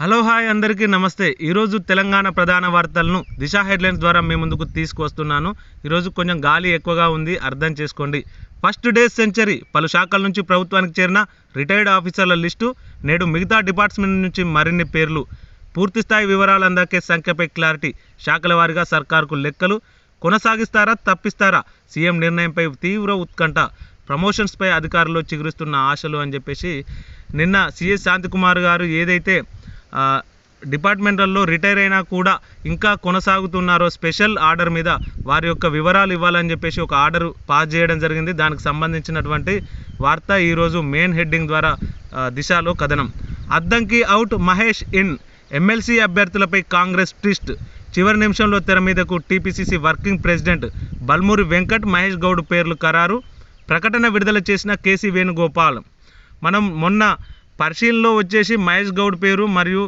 Hello hi అందరికీ నమస్తే. ఈరోజు తెలంగాణ ప్రధాన వార్తలను దిశ హెడ్లైన్స్ ద్వారా మీ ముందుకు తీసుకొస్తున్నాను ఈరోజు కొంచెం గాలి ఎక్కువగా ఉంది అర్థం చేసుకోండి. ఫస్ట్ డే సెంచరీ పలు శాఖల నుంచి ప్రభుత్వానికి చేరిన రిటైర్డ్ ఆఫీసర్ల లిస్టు నేడు మిగతా డిపార్ట్మెంట్ నుంచి మరిన్ని పేర్లు. పూర్తిస్థాయి వివరాలు అందాకే సంఖ్యపై క్లారిటీ. శాఖల వారీగా సర్కారుకు లెక్కలు కొనసాగిస్తారా తప్పిస్తారా సీఎం నిర్ణయంపై తీవ్ర ఉత్కంఠ. ప్రమోషన్స్పై అధికారులు చిగురిస్తున్న ఆశలు అని చెప్పేసి నిన్న సిఎస్ శాంతికుమార్ గారు ఏదైతే డిపార్ట్మెంట్లలో రిటైర్ అయినా కూడా ఇంకా కొనసాగుతున్నారో స్పెషల్ ఆర్డర్ మీద వారి యొక్క వివరాలు ఇవ్వాలని చెప్పేసి ఒక ఆర్డర్ పాస్ చేయడం జరిగింది. దానికి సంబంధించినటువంటి వార్త ఈరోజు మెయిన్ హెడ్డింగ్ ద్వారా దిశలో కథనం. Addanki out Mahesh in MLC అభ్యర్థులపై Congress twist. చివరి నిమిషంలో తెర మీదకు TPCC working president Balmoori Venkat Mahesh Goud పేర్లు ఖరారు. ప్రకటన విడుదల చేసిన కేసీ వేణుగోపాల్. మనం మొన్న పరిశీలనలో వచ్చేసి మహేష్ గౌడ్ పేరు మరియు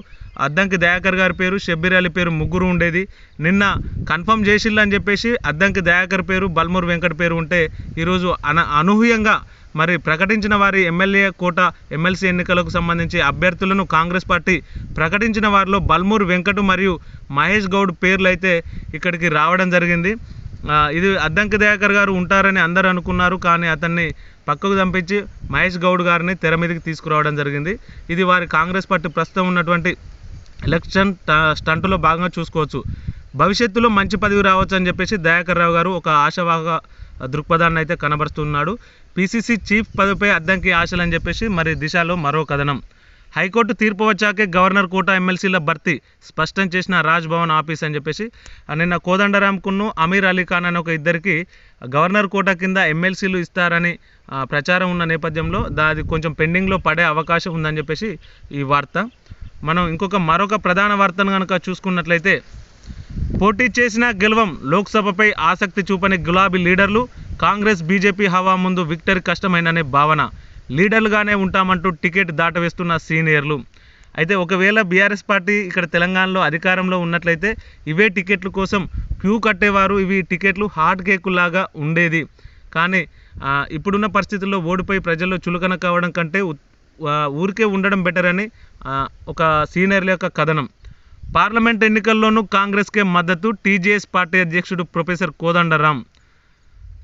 అద్దంకి దయాకర్ గారి పేరు షబ్బీర్ అలీ పేరు ముగ్గురు ఉండేది. నిన్న కన్ఫర్మ్ చేసిల్లు అని చెప్పేసి అద్దంకి దయాకర్ పేరు బల్మూర్ వెంకట్ పేరు ఉంటే ఈరోజు అన అనూహ్యంగా మరి ప్రకటించిన వారి ఎమ్మెల్యే కోట ఎమ్మెల్సీ ఎన్నికలకు సంబంధించి అభ్యర్థులను కాంగ్రెస్ పార్టీ ప్రకటించిన వారిలో బల్మూర్ వెంకట్ మరియు మహేష్ గౌడ్ పేర్లు అయితే ఇక్కడికి రావడం జరిగింది. ఇది అద్దంకి దయాకర్ గారు ఉంటారని అందరు అనుకున్నారు కానీ అతన్ని పక్కకు పంపించి మహేష్ గౌడ్ గారిని తెర మీదకి తీసుకురావడం జరిగింది. ఇది వారి కాంగ్రెస్ పార్టీ ప్రస్తుతం ఉన్నటువంటి ఎలక్షన్ ట- భాగంగా చూసుకోవచ్చు. భవిష్యత్తులో మంచి పదవి రావచ్చు అని చెప్పేసి దయాకర్ రావు గారు ఒక ఆశావాహ దృక్పథాన్ని అయితే కనబరుస్తున్నాడు. పిసిసి చీఫ్ పదవిపై అద్దంకి ఆశలు అని చెప్పేసి మరి దిశలో మరో కథనం. హైకోర్టు తీర్పు వచ్చాకే గవర్నర్ కోట ఎమ్మెల్సీల భర్తీ. స్పష్టం చేసిన రాజ్ భవన్ ఆఫీస్ అని చెప్పేసి ఆ నిన్న కోదండరామ్కును అమీర్ అలీ ఖాన్ అనే ఒక ఇద్దరికి గవర్నర్ కోట కింద ఎమ్మెల్సీలు ఇస్తారని ప్రచారం ఉన్న నేపథ్యంలో దాది కొంచెం పెండింగ్లో పడే అవకాశం ఉందని చెప్పేసి ఈ వార్త. మనం ఇంకొక మరొక ప్రధాన వార్తను కనుక చూసుకున్నట్లయితే పోటీ చేసిన గెలవం లోక్సభపై ఆసక్తి చూపని గులాబీ లీడర్లు కాంగ్రెస్ బీజేపీ హవా ముందు విక్టరీ కష్టమైననే భావన. లీడర్లుగానే ఉంటామంటూ టికెట్ దాటవేస్తున్న సీనియర్లు. అయితే ఒకవేళ బీఆర్ఎస్ పార్టీ ఇక్కడ తెలంగాణలో అధికారంలో ఉన్నట్లయితే ఇవే టికెట్ల కోసం క్యూ కట్టేవారు. ఇవి టికెట్లు హాట్ కేకులాగా ఉండేది. కానీ ఇప్పుడున్న పరిస్థితుల్లో ఓడిపోయి ప్రజల్లో చులకన కావడం కంటే ఊరికే ఉండడం బెటర్ అని ఒక సీనియర్ల యొక్క కథనం. పార్లమెంట్ ఎన్నికల్లోనూ కాంగ్రెస్కే మద్దతు టీజేఎస్ పార్టీ అధ్యక్షుడు ప్రొఫెసర్ కోదండరాం.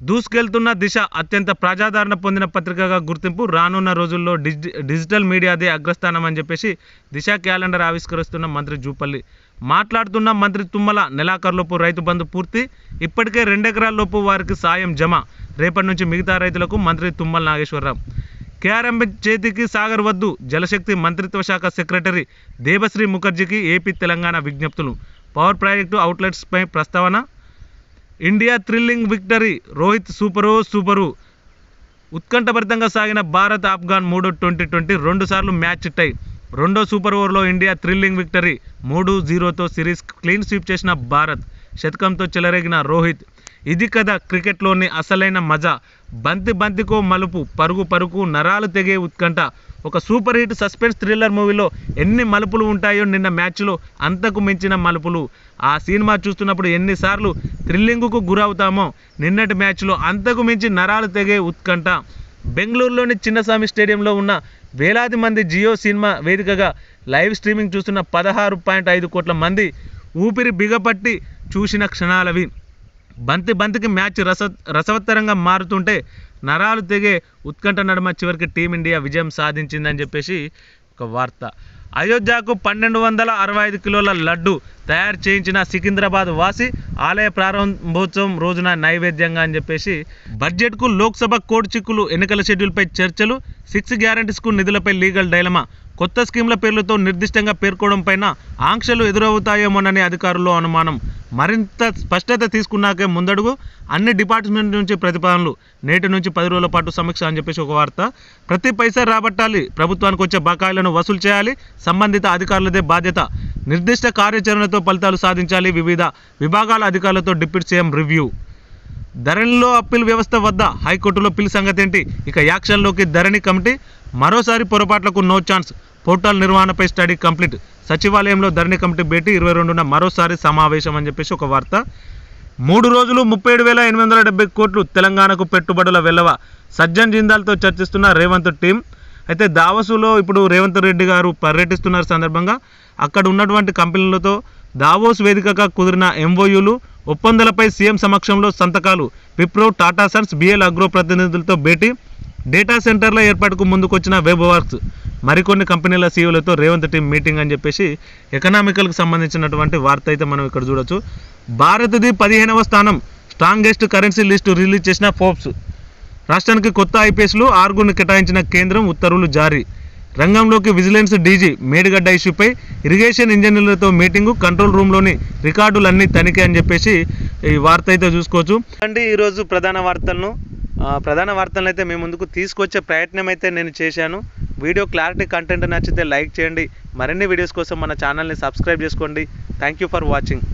దూసుకెళ్తున్న దిశ అత్యంత ప్రజాదరణ పొందిన పత్రికగా గుర్తింపు. రానున్న రోజుల్లో డిజి డిజిటల్ మీడియాదే అగ్రస్థానం అని చెప్పేసి దిశ క్యాలెండర్ ఆవిష్కరిస్తున్న మంత్రి జూపల్లి. మాట్లాడుతున్న మంత్రి తుమ్మల నెలాఖరులోపు రైతు బంధు పూర్తి. ఇప్పటికే రెండెకరాల్లోపు వారికి సాయం జమ. రేపటి నుంచి మిగతా రైతులకు మంత్రి తుమ్మల నాగేశ్వరరావు. కేఆర్ఎంబి చేతికి సాగర్ వద్దు జలశక్తి మంత్రిత్వ శాఖ సెక్రటరీ దేవశ్రీ ముఖర్జీకి ఏపీ తెలంగాణ విజ్ఞప్తులు. పవర్ ప్రాజెక్టు అవుట్లెట్స్పై ప్రస్తావన India thrilling victory Rohit super super. ఉత్కంఠభరితంగా సాగిన భారత్ ఆఫ్ఘాన్ మూడో ట్వంటీ ట్వంటీ రెండు సార్లు మ్యాచ్ టై రెండో సూపర్ ఓవర్లో ఇండియా థ్రిల్లింగ్ విక్టరీ మూడు జీరోతో సిరీస్ క్లీన్ స్వీప్ చేసిన భారత్. శతకంతో చెలరేగిన రోహిత్ ఇది కదా క్రికెట్లోని అసలైన మజా. బంతి బంతికో మలుపు పరుగు పరుగు నరాలు తెగే ఉత్కంఠ. ఒక సూపర్ హిట్ సస్పెన్స్ థ్రిల్లర్ మూవీలో ఎన్ని మలుపులు ఉంటాయో నిన్న మ్యాచ్లో అంతకు మించిన మలుపులు. ఆ సినిమా చూస్తున్నప్పుడు ఎన్నిసార్లు థ్రిల్లింగ్కు గురవుతామో నిన్నటి మ్యాచ్లో అంతకు మించి నరాలు తెగే ఉత్కంఠ. బెంగళూరులోని చిన్నస్వామి స్టేడియంలో ఉన్న వేలాది మంది జియో సినిమా వేదికగా లైవ్ స్ట్రీమింగ్ చూస్తున్న పదహారు పాయింట్ ఐదు కోట్ల మంది ఊపిరి బిగపట్టి చూసిన క్షణాలవి. బంతి బంతికి మ్యాచ్ రస రసవత్తరంగా మారుతుంటే నరాలు తెగే ఉత్కంఠ నడుమ చివరికి టీమిండియా విజయం సాధించిందని చెప్పేసి ఒక వార్త. అయోధ్యకు పన్నెండు వందల అరవై ఐదు కిలోల లడ్డు తయారు చేయించిన సికింద్రాబాద్ వాసి ఆలయ ప్రారంభోత్సవం రోజున నైవేద్యంగా అని చెప్పేసి బడ్జెట్కు లోక్సభ కోడ్ చిక్కులు ఎన్నికల షెడ్యూల్పై చర్చలు సిక్స్ గ్యారంటీస్కు నిధులపై లీగల్ డైలమా? కొత్త స్కీమ్ల పేర్లతో నిర్దిష్టంగా పేర్కోవడం పైన ఆంక్షలు ఎదురవుతాయేమోనని అధికారుల్లో అనుమానం. మరింత స్పష్టత తీసుకున్నాకే ముందడుగు. అన్ని డిపార్ట్మెంట్ నుంచి ప్రతిపాదనలు. నేటి నుంచి పది రోజుల పాటు సమీక్ష అని చెప్పేసి ఒక వార్త. ప్రతి పైసా రాబట్టాలి. ప్రభుత్వానికి వచ్చే బకాయిలను వసూలు చేయాలి. సంబంధిత అధికారులదే బాధ్యత. నిర్దిష్ట కార్యాచరణతో ఫలితాలు సాధించాలి. వివిధ విభాగాల అధికారులతో డిప్యూటీ సీఎం రివ్యూ. ధరణిలో అప్పీల్ వ్యవస్థ వద్ద హైకోర్టులో పిల్ సంగతి ఏంటి? ఇక యాక్షన్లోకి ధరణి కమిటీ మరోసారి పొరపాట్లకు నో ఛాన్స్. పోర్టల్ నిర్వహణపై స్టడీ కంప్లీట్. సచివాలయంలో ధరణి కమిటీ భేటీ ఇరవై రెండున మరోసారి సమావేశం అని చెప్పేసి ఒక వార్త. మూడు రోజులు ముప్పై ఏడు వేల ఎనిమిది వందల డెబ్బై కోట్లు తెలంగాణకు పెట్టుబడుల వెళ్ళవ సజ్జన్ జిందాల్తో చర్చిస్తున్న రేవంత్ టీం. అయితే దావసులో ఇప్పుడు రేవంత్ రెడ్డి గారు పర్యటిస్తున్న సందర్భంగా. అక్కడ ఉన్నటువంటి కంపెనీలతో దావోస్ వేదికగా కుదిరిన ఎంఓయూలు ఒప్పందాలపై సీఎం సమక్షంలో సంతకాలు. Wipro Tata Sons BL agro ప్రతినిధులతో భేటీ. డేటా సెంటర్ల ఏర్పాటుకు ముందుకొచ్చిన వెబ్ వర్క్స్ మరికొన్ని కంపెనీల సీఈఓలతో రేవంత్ టీం మీటింగ్ అని చెప్పేసి ఎకనామికల్కి సంబంధించినటువంటి వార్త అయితే మనం ఇక్కడ చూడొచ్చు. భారత్ది పదిహేనవ స్థానం. స్ట్రాంగెస్ట్ కరెన్సీ లిస్టు రిలీజ్ చేసిన ఫోర్బ్స్. రాష్ట్రానికి కొత్త ఐపీఎస్లు ఆరుగురిని కేటాయించిన కేంద్రం ఉత్తర్వులు జారీ. రంగంలోకి విజిలెన్స్ డీజీ మేడిగడ్డ ఇష్యూపై ఇరిగేషన్ ఇంజనీర్లతో మీటింగు కంట్రోల్ రూమ్లోని రికార్డులన్నీ తనిఖీ అని చెప్పేసి ఈ వార్త అయితే చూసుకోవచ్చు. అండి ఈరోజు ప్రధాన వార్తలను ప్రధాన వార్తలను అయితే మేము ముందుకు తీసుకొచ్చే ప్రయత్నం అయితే నేను చేశాను. వీడియో క్లారిటీ కంటెంట్ నచ్చితే లైక్ చేయండి. మరిన్ని వీడియోస్ కోసం మన ఛానల్ని సబ్స్క్రైబ్ చేసుకోండి. Thank you for watching